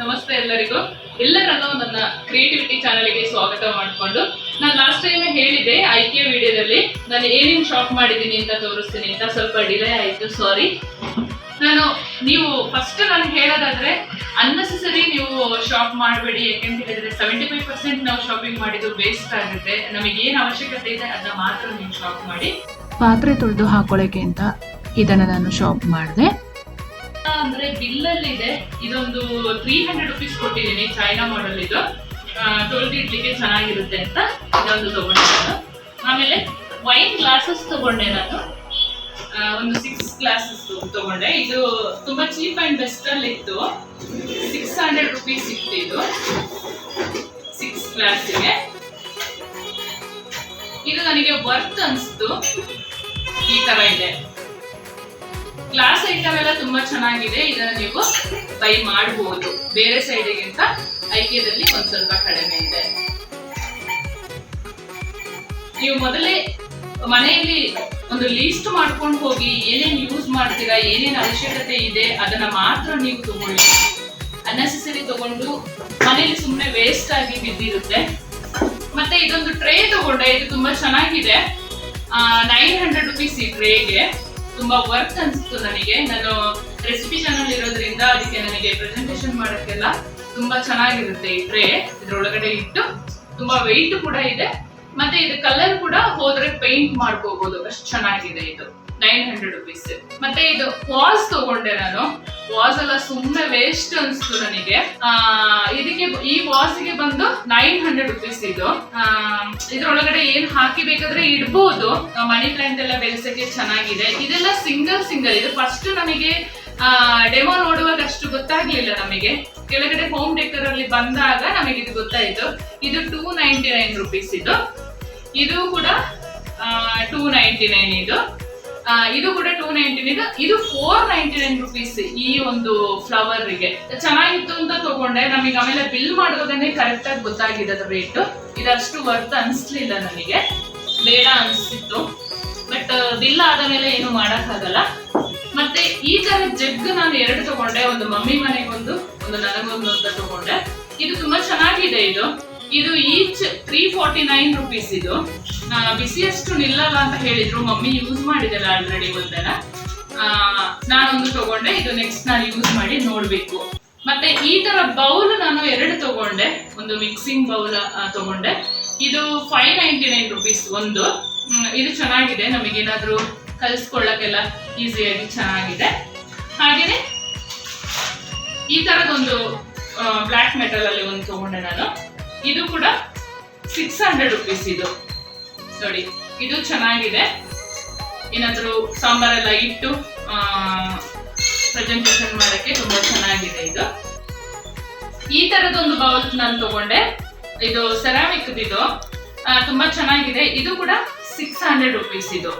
ನಮಸ್ತೆ ಎಲ್ಲರಿಗೂ. ಎಲ್ಲರನ್ನೂ ನನ್ನ ಕ್ರಿಯೇಟಿವಿಟಿ ಚಾನಲ್ಗೆ ಸ್ವಾಗತ ಮಾಡಿಕೊಂಡು ನಾನು ಲಾಸ್ಟ್ ಟೈಮ್ ಹೇಳಿದೆ ಐಕೆ ವಿಡಿಯೋದಲ್ಲಿ ನಾನು ಏನೇನು ಶಾಪ್ ಮಾಡಿದ್ದೀನಿ ಅಂತ ತೋರಿಸ್ತೀನಿ ಅಂತ ಸ್ವಲ್ಪ ಡಿಲೇ ಆಯಿತು ಸಾರಿ ನಾನು, ನೀವು ಫಸ್ಟ್ ನಾನು ಹೇಳೋದಾದ್ರೆ ಅನ್ನೆಸೆಸರಿ ನೀವು ಶಾಪ್ ಮಾಡಬೇಡಿ, ಯಾಕೆಂತ ಹೇಳಿದ್ರೆ ಸೆವೆಂಟಿ ಫೈವ್ ಪರ್ಸೆಂಟ್ ನಾವು ಶಾಪಿಂಗ್ ಮಾಡಿದ್ದು ವೇಸ್ಟ್ ಆಗುತ್ತೆ. ನಮಗೆ ಏನು ಅವಶ್ಯಕತೆ ಇದೆ ಅದನ್ನ ಮಾತ್ರ ನೀವು ಶಾಪ್ ಮಾಡಿ. ಪಾತ್ರೆ ತೊಳೆದು ಹಾಕೊಳ್ಳೋಕೆ ಅಂತ ಇದನ್ನು ನಾನು ಶಾಪ್ ಮಾಡಿದೆ. ಅಂದ್ರೆ ಬಿಲ್ ಅಲ್ಲಿ ಇದೆ ಇದೊಂದು ತ್ರೀ ಹಂಡ್ರೆಡ್ ರುಪೀಸ್ ಕೊಟ್ಟಿದ್ದೀನಿ ಚೈನಾ ಮಾಡಲ್ ಇದು. ತೊಳೆದಿಡ್ಲಿಕ್ಕೆ ಚೆನ್ನಾಗಿರುತ್ತೆ ಅಂತ ಇದೊಂದು ತಗೊಂಡೆ ನಾನು ಆಮೇಲೆ ವೈನ್ ಗ್ಲಾಸಸ್ ತಗೊಂಡೆ ನಾನು. ಒಂದು ಸಿಕ್ಸ್ ಗ್ಲಾಸಸ್ ತಗೊಂಡೆ. ಇದು ತುಂಬಾ ಚೀಪ್ ಅಂಡ್ ಬೆಸ್ಟ್ ಅಲ್ಲಿ ಇತ್ತು. ಸಿಕ್ಸ್ ಹಂಡ್ರೆಡ್ ರುಪೀಸ್ ಇತ್ತು ಇದು. ಸಿಕ್ಸ್ ಗ್ಲಾಸಿಗೆ ಇದು ನನಗೆ ವರ್ತ್ ಅನಿಸ್ತು. ಈ ತರ ಇದೆ. ಗ್ಲಾಸ್ ಐಟಮ್ ಎಲ್ಲ ತುಂಬಾ ಚೆನ್ನಾಗಿದೆ, ಇದನ್ನ ನೀವು ಬೈ ಮಾಡಬಹುದು ಬೇರೆ ಸೈಡಿಗಿಂತ ಐಕ್ಯದಲ್ಲಿ ಒಂದ್ ಸ್ವಲ್ಪ ಕಡಿಮೆ ಇದೆ. ನೀವು ಮೊದಲೇ ಮನೆಯಲ್ಲಿ ಒಂದು ಲೀಸ್ಟ್ ಮಾಡ್ಕೊಂಡು ಹೋಗಿ, ಏನೇನ್ ಯೂಸ್ ಮಾಡ್ತೀರಾ, ಏನೇನ್ ಅವಶ್ಯಕತೆ ಇದೆ, ಅದನ್ನ ಮಾತ್ರ ನೀವು ತಗೊಳ್ಳಿ. ಅನ್ನೆಸೆಸರಿ ತಗೊಂಡು ಮನೆಯಲ್ಲಿ ಸುಮ್ಮನೆ ವೇಸ್ಟ್ ಆಗಿ ಬಿದ್ದಿರುತ್ತೆ. ಮತ್ತೆ ಇದೊಂದು ಟ್ರೇ ತಗೊಂಡೆ, ಇದು ತುಂಬಾ ಚೆನ್ನಾಗಿದೆ. ನೈನ್ ಹಂಡ್ರೆಡ್ ರುಪೀಸ್ ಈ ಟ್ರೇಗೆ ತುಂಬಾ ವರ್ಕ್ ಅನ್ಸ್ತು ನನಗೆ. ನಾನು ರೆಸಿಪಿ ಚಾನಲ್ ಇರೋದ್ರಿಂದ ಅದಕ್ಕೆ ನನಗೆ ಪ್ರೆಸೆಂಟೇಶನ್ ಮಾಡೋಕ್ಕೆಲ್ಲ ತುಂಬಾ ಚೆನ್ನಾಗಿರುತ್ತೆ ಈ ಟ್ರೇ ಇದ್ರೊಳಗಡೆ ಇಟ್ಟು. ತುಂಬಾ ವೆಯ್ಟ್ ಕೂಡ ಇದೆ. ಮತ್ತೆ ಇದು ಕಲರ್ ಕೂಡ ಹೋದ್ರೆ ಪೇಂಟ್ ಮಾಡ್ಕೋಬಹುದು ಅಷ್ಟು ಚೆನ್ನಾಗಿದೆ ಇದು. ನೈನ್ ಹಂಡ್ರೆಡ್ ರುಪೀಸ್ ಮತ್ತೆ ಇದು ವಾಸ್ ತಗೊಂಡೆ ನಾನು. ವಾಸ್ ಎಲ್ಲ ಸುಮ್ಮನೆ ವೇಸ್ಟ್ ಅನ್ಸ್ತು ನನಗೆ. ಇದಕ್ಕೆ ಈ ವಾಸ್ಗೆ ಬಂದು ನೈನ್ ಹಂಡ್ರೆಡ್ ರುಪೀಸ್ ಇದು. ಇದ್ರೊಳಗಡೆ ಏನ್ ಹಾಕಿ ಬೇಕಾದ್ರೆ ಇಡ್ಬೋದು. ಮನಿ ಪ್ಲಾಂಟ್ ಎಲ್ಲ ಬೆಳೆಸಕ್ಕೆ ಚೆನ್ನಾಗಿದೆ. ಇದೆಲ್ಲ ಸಿಂಗಲ್ ಸಿಂಗಲ್ ಇದು ಫಸ್ಟ್ ನಮಗೆ ಡೆಮೋ ನೋಡುವಾಗ ಅಷ್ಟು ಗೊತ್ತಾಗ್ಲಿಲ್ಲ ನಮಗೆ. ಕೆಳಗಡೆ ಹೋಮ್ ಡೆಕರ್ ಅಲ್ಲಿ ಬಂದಾಗ ನಮಗೆ ಇದು ಗೊತ್ತಾಯ್ತು. ಇದು ಟೂ ನೈಂಟಿ ನೈನ್ ರುಪೀಸ್ ಇದು. ಇದು ಕೂಡ ಟೂ ನೈಂಟಿ ನೈನ್ ಇದು. ಇದು ಕೂಡ ಟೂ ನೈಂಟಿ ನೈನ್ ಇದು ಫೋರ್ ನೈಂಟಿ ನೈನ್ ರುಪೀಸ್ ಈ ಒಂದು ಫ್ಲವರ್ಗೆ. ಚೆನ್ನಾಗಿತ್ತು ಅಂತ ತಗೊಂಡೆ. ನಮಗೆ ಆಮೇಲೆ ಬಿಲ್ ಮಾಡೋದನ್ನೇ ಕರೆಕ್ಟ್ ಆಗಿ ಗೊತ್ತಾಗಿದೆ ಅದ್ರ ರೇಟ್ ಇದಷ್ಟು ವರ್ತ್ ಅನ್ಸ್ಲಿಲ್ಲ ನನಗೆ ಬೇಡ ಅನ್ಸ್ತಿತ್ತು. ಬಟ್ ಬಿಲ್ ಆದ ಮೇಲೆ ಏನು ಮಾಡಕ್ಕಾಗಲ್ಲ. ಮತ್ತೆ ಈ ತರ ಜಗ್ ನಾನು ಎರಡು ತಗೊಂಡೆ. ಒಂದು ಮಮ್ಮಿ ಮನೆಗೊಂದು, ಒಂದು ನನಗೊಂದು ಅಂತ ತಗೊಂಡೆ. ಇದು ತುಂಬಾ ಚೆನ್ನಾಗಿದೆ ಇದು. ಇದು each three forty nine rupees ಇದು. ಬಿಸಿ ಅಷ್ಟು ನಿಲ್ಲಲ್ಲ ಅಂತ ಹೇಳಿದ್ರು. ಮಮ್ಮಿ ಯೂಸ್ ಮಾಡಿದೆಲ್ಲ ಆಲ್ರೆಡಿ ಒಂದೆಲ್ಲ. ನಾನೊಂದು ತಗೊಂಡೆ. ಇದು ನೆಕ್ಸ್ಟ್ ನಾನು ಯೂಸ್ ಮಾಡಿ ನೋಡ್ಬೇಕು. ಮತ್ತೆ ಈ ತರ ಬೌಲ್ ನಾನು ಎರಡು ತಗೊಂಡೆ. ಒಂದು ಮಿಕ್ಸಿಂಗ್ ಬೌಲ್ ತಗೊಂಡೆ. ಇದು ಫೈವ್ ನೈಂಟಿ ನೈನ್ ರುಪೀಸ್ ಒಂದು ಇದು ಚೆನ್ನಾಗಿದೆ. ನಮಗೇನಾದ್ರೂ ಕಲಿಸ್ಕೊಳ್ಳಕ್ಕೆಲ್ಲ ಈಸಿಯಾಗಿ ಚೆನ್ನಾಗಿದೆ. ಹಾಗೇನೆ ಈ ತರದೊಂದು ಬ್ಲ್ಯಾಕ್ ಮೆಟಲ್ ಅಲ್ಲಿ ಒಂದು ತಗೊಂಡೆ ನಾನು. ಇದು ಕೂಡ ಸಿಕ್ಸ್ ಹಂಡ್ರೆಡ್ ರುಪೀಸ್ ಇದು. ನೋಡಿ, ಇದು ಚೆನ್ನಾಗಿದೆ. ಏನಾದರೂ ಸಾಂಬಾರೆಲ್ಲ ಇಟ್ಟು ಪ್ರೆಸೆಂಟೇಷನ್ ಮಾಡಕ್ಕೆ ತುಂಬಾ ಚೆನ್ನಾಗಿದೆ ಇದು. ಈ ತರದೊಂದು ಬೌಲ್ ನಾನು ತಗೊಂಡೆ. ಇದು ಸೆರಾಮಿಕ್ ಇದು. ತುಂಬಾ ಚೆನ್ನಾಗಿದೆ. ಇದು ಕೂಡ ಸಿಕ್ಸ್ ಹಂಡ್ರೆಡ್ ರುಪೀಸ್ ಇದು.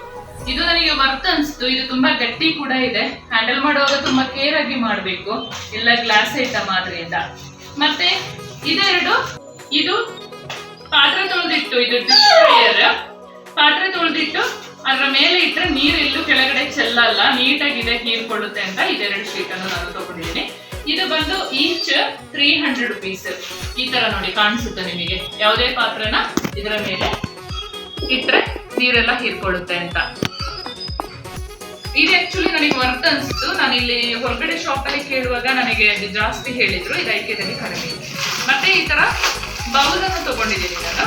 ಇದು ನನಗೆ ವರ್ತ್ ಅನ್ಸ್ತು. ಇದು ತುಂಬಾ ಗಟ್ಟಿ ಕೂಡ ಇದೆ. ಹ್ಯಾಂಡಲ್ ಮಾಡುವಾಗ ತುಂಬಾ ಕೇರ್ ಆಗಿ ಮಾಡಬೇಕು. ಎಲ್ಲ ಗ್ಲಾಸ್ ಐಟಮ್ ಆದ್ರಿಂದ. ಮತ್ತೆ, ಇದೆರಡು ಇದು ಪಾತ್ರೆ ತೊಳೆದಿಟ್ಟು ಇದು ಪಾತ್ರೆ ತೊಳೆದಿಟ್ಟು ಅದರ ಮೇಲೆ ಇಟ್ಟರೆ ನೀರು ಎಲ್ಲೂ ಕೆಳಗಡೆ ಚೆಲ್ಲಲ್ಲ ನೀಟಾಗಿದೆ ಹೀರ್ಕೊಳ್ಳುತ್ತೆ ಅಂತ ಇದೆರಡು ಶೀಟ್ ಅನ್ನು ನಾನು ತಗೊಂಡಿದ್ದೀನಿ. ಇದು ಬಂದು ಈಚ್ ತ್ರೀ ಹಂಡ್ರೆಡ್ ರುಪೀಸ್ ಈ ತರ ನೋಡಿ ಕಾಣಿಸುತ್ತೆ ನಿಮಗೆ. ಯಾವುದೇ ಪಾತ್ರನ ಇದರ ಮೇಲೆ ಇಟ್ರೆ ನೀರೆಲ್ಲ ಹೀರ್ಕೊಳ್ಳುತ್ತೆ ಅಂತ. ಇದು ಆಕ್ಚುಲಿ ನನಗೆ ವರ್ತ್ ಅನ್ಸ್ತು. ನಾನು ಇಲ್ಲಿ ಹೊರಗಡೆ ಶಾಪ್ ಅಲ್ಲಿ ಕೇಳುವಾಗ ನನಗೆ ಜಾಸ್ತಿ ಹೇಳಿದ್ರು. ಇದು ಐಕ್ಯದಲ್ಲಿ ಕಡಿಮೆ. ಇದೆ. ಮತ್ತೆ ಈ ತರ ಬೌಲ್ ಅನ್ನು ತಗೊಂಡಿದ್ದೀನಿ ನಾನು.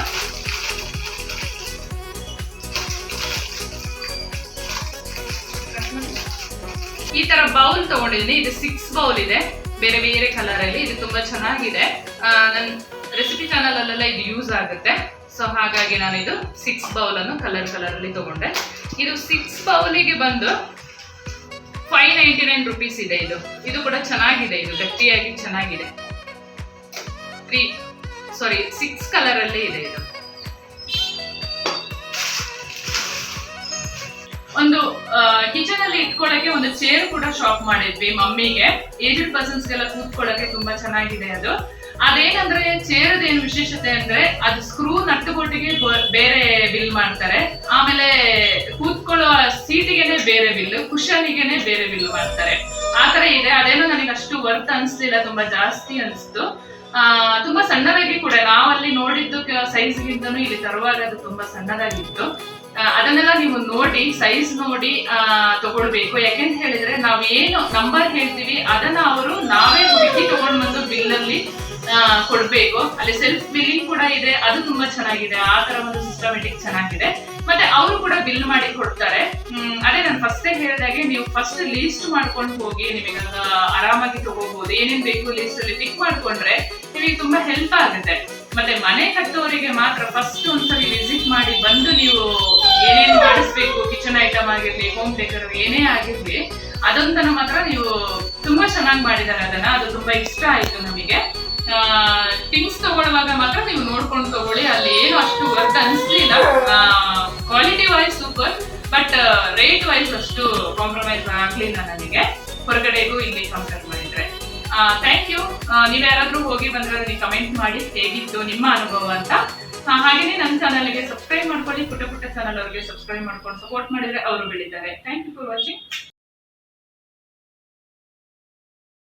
ಈ ತರ ಬೌಲ್ ತಗೊಂಡಿದ್ದೀನಿ. ಇದು ಸಿಕ್ಸ್ ಬೌಲ್ ಇದೆ. ಬೇರೆ ಬೇರೆ ಕಲರ್ ಅಲ್ಲಿ ಇದು ತುಂಬಾ ಚೆನ್ನಾಗಿದೆ. ನನ್ನ ರೆಸಿಪಿ ಚಾನಲ್ ಅಲ್ಲೆಲ್ಲ ಇದು ಯೂಸ್ ಆಗುತ್ತೆ. ಸೊ ಹಾಗಾಗಿ ನಾನು ಇದು ಸಿಕ್ಸ್ ಬೌಲ್ ಅನ್ನು ಕಲರ್ ಕಲರ್ ಅಲ್ಲಿ ತಗೊಂಡೆ. ಇದು ಸಿಕ್ಸ್ ಬೌಲಿಗೆ ಬಂದು ಫೈವ್ ನೈಂಟಿ ನೈನ್ ರುಪೀಸ್ ಇದೆ ಇದು. ಇದು ಕೂಡ ಚೆನ್ನಾಗಿದೆ. ಇದು ಗಟ್ಟಿಯಾಗಿ ಚೆನ್ನಾಗಿದೆ. ತ್ರೀ ಸಾರಿ ಸಿಕ್ಸ್ ಕಲರ್ ಅಲ್ಲಿ ಇದೆ ಇದು. ಒಂದು ಕಿಚನ್ ಅಲ್ಲಿ ಇಟ್ಕೊಳಕ್ಕೆ ಒಂದು ಚೇರ್ ಕೂಡ ಶಾಪ್ ಮಾಡಿದ್ವಿ ಮಮ್ಮಿಗೆ. ಏಜೆಡ್ ಪರ್ಸನ್ಸ್ ಗೆಲ್ಲ ಕೂತ್ಕೊಳ್ಳಕ್ಕೆ ತುಂಬಾ ಚೆನ್ನಾಗಿದೆ ಅದು. ಅದೇನಂದ್ರೆ ಚೇರದ ಏನ್ ವಿಶೇಷತೆ ಅಂದ್ರೆ ಅದು ಸ್ಕ್ರೂ ನಟ್ಟುಗೊಟ್ಟಿಗೆ ಬೇರೆ ಬಿಲ್ ಮಾಡ್ತಾರೆ. ಆಮೇಲೆ ಕೂತ್ಕೊಳ್ಳೋ ಸೀಟಿಗೆನೆ ಬೇರೆ ಬಿಲ್ ಕುಶನಿಗೆನೆ ಬೇರೆ ಬಿಲ್ ಮಾಡ್ತಾರೆ. ಆತರ ತರ ಇದೆ. ಅದೇನೋ ನನಗೆ ಅಷ್ಟು ವರ್ತ್ ಅನ್ಸ್ಲಿಲ್ಲ, ತುಂಬಾ ಜಾಸ್ತಿ ಅನ್ಸ್ತು. ಆ, ತುಂಬಾ ಸಣ್ಣದಾಗಿ ಕೂಡ ನಾವಲ್ಲಿ ನೋಡಿದ್ದು ಸೈಜ್ಗಿಂತನೂ ಇಲ್ಲಿ ತರುವಾಗ ಅದು ತುಂಬಾ ಸಣ್ಣದಾಗಿತ್ತು. ಅದನ್ನೆಲ್ಲ ನೀವು ನೋಡಿ ಸೈಜ್ ನೋಡಿ ತಗೊಳ್ಬೇಕು. ಯಾಕೆಂತ ಹೇಳಿದ್ರೆ ನಾವ್ ಏನು ನಂಬರ್ ಹೇಳ್ತೀವಿ ಅದನ್ನ ಅವರು ನಾವೇ ಹುಡುಕಿ ತಗೊಂಡ್ ಬಂದು ಬಿಲ್ ಅಲ್ಲಿ ಕೊಡ್ಬೇಕು. ಅಲ್ಲಿ ಸೆಲ್ಫ್ ಬಿಲ್ಲಿಂಗ್ ಕೂಡ ಇದೆ ಅದು ತುಂಬಾ ಚೆನ್ನಾಗಿದೆ. ಆ ತರ ಒಂದು ಸಿಸ್ಟಮೆಟಿಕ್ ಚೆನ್ನಾಗಿದೆ. ಮತ್ತೆ ಅವರು ಕೂಡ ಬಿಲ್ ಮಾಡಿ ಕೊಡ್ತಾರೆ. ಅದೇ ನಾನು ಫಸ್ಟ್ ಹೇಳಿದಾಗೆ ನೀವು ಫಸ್ಟ್ ಲೀಸ್ಟ್ ಮಾಡ್ಕೊಂಡು ಹೋಗಿ ನಿಮಗೆ ಆರಾಮಾಗಿ ತಗೋಬಹುದು. ಏನೇನ್ ಬೇಕು ಲಿಸ್ಟ್ ಅಲ್ಲಿ ಪಿಕ್ ಮಾಡ್ಕೊಂಡ್ರೆ ನಿಮಗೆ ತುಂಬಾ ಹೆಲ್ಪ್ ಆಗುತ್ತೆ. ಮತ್ತೆ ಮನೆ ಕಟ್ಟೋರಿಗೆ ಮಾತ್ರ ಫಸ್ಟ್ ಒಂದ್ಸರಿ ವಿಸಿಟ್ ಮಾಡಿ ಬಂದು ನೀವು ಏನೇನ್ ಮಾಡಿಸ್ಬೇಕು ಕಿಚನ್ ಐಟಮ್ ಆಗಿರ್ಲಿ ಹೋಮ್ ಡೆಕರ್ ಏನೇ ಆಗಿರ್ಲಿ ಅದೊಂದನ ಮಾತ್ರ ನೀವು ತುಂಬಾ ಚೆನ್ನಾಗಿ ಮಾಡಿದ್ದಾರೆ ಅದನ್ನ. ಅದು ತುಂಬಾ ಇಷ್ಟ ಆಯ್ತು ನಮಗೆ. ಥಿಂಗ್ಸ್ ತಗೊಳ್ಳುವಾಗ ಮಾತ್ರ ನೀವು ನೋಡ್ಕೊಂಡು ತಗೊಳ್ಳಿ. ಅಲ್ಲಿ ಏನು ಅಷ್ಟು ವರ್ಕ್ ಅನ್ಸ್ಲಿಲ್ಲ. ಬಟ್ ರೇಟ್ ವೈಸ್ ಅಷ್ಟು ಕಾಂಪ್ರಮೈಸ್ ಆಗ್ಲಿಲ್ಲ ನನಗೆ. ಹೊರಗಡೆಗೂ ಇಲ್ಲಿ ಕಂಪೇರ್ ಮಾಡಿದ್ರೆ. ಥ್ಯಾಂಕ್ ಯು ನೀವು ಯಾರಾದರೂ ಹೋಗಿ ಬಂದ್ರೆ ನನಗೆ ಕಮೆಂಟ್ ಮಾಡಿ ಹೇಗಿತ್ತು ನಿಮ್ಮ ಅನುಭವ ಅಂತ. ಹಾಗೇನೆ ನನ್ನ ಚಾನಲ್ಗೆ ಸಬ್ಸ್ಕ್ರೈಬ್ ಮಾಡ್ಕೊಳ್ಳಿ. ಪುಟ್ಟ ಪುಟ್ಟ ಚಾನಲ್ ಅವರಿಗೆ ಸಬ್ಸ್ಕ್ರೈಬ್ ಮಾಡ್ಕೊಂಡು ಸಪೋರ್ಟ್ ಮಾಡಿದ್ರೆ ಅವರು ಬೆಳೀತಾರೆ. Thank you for watching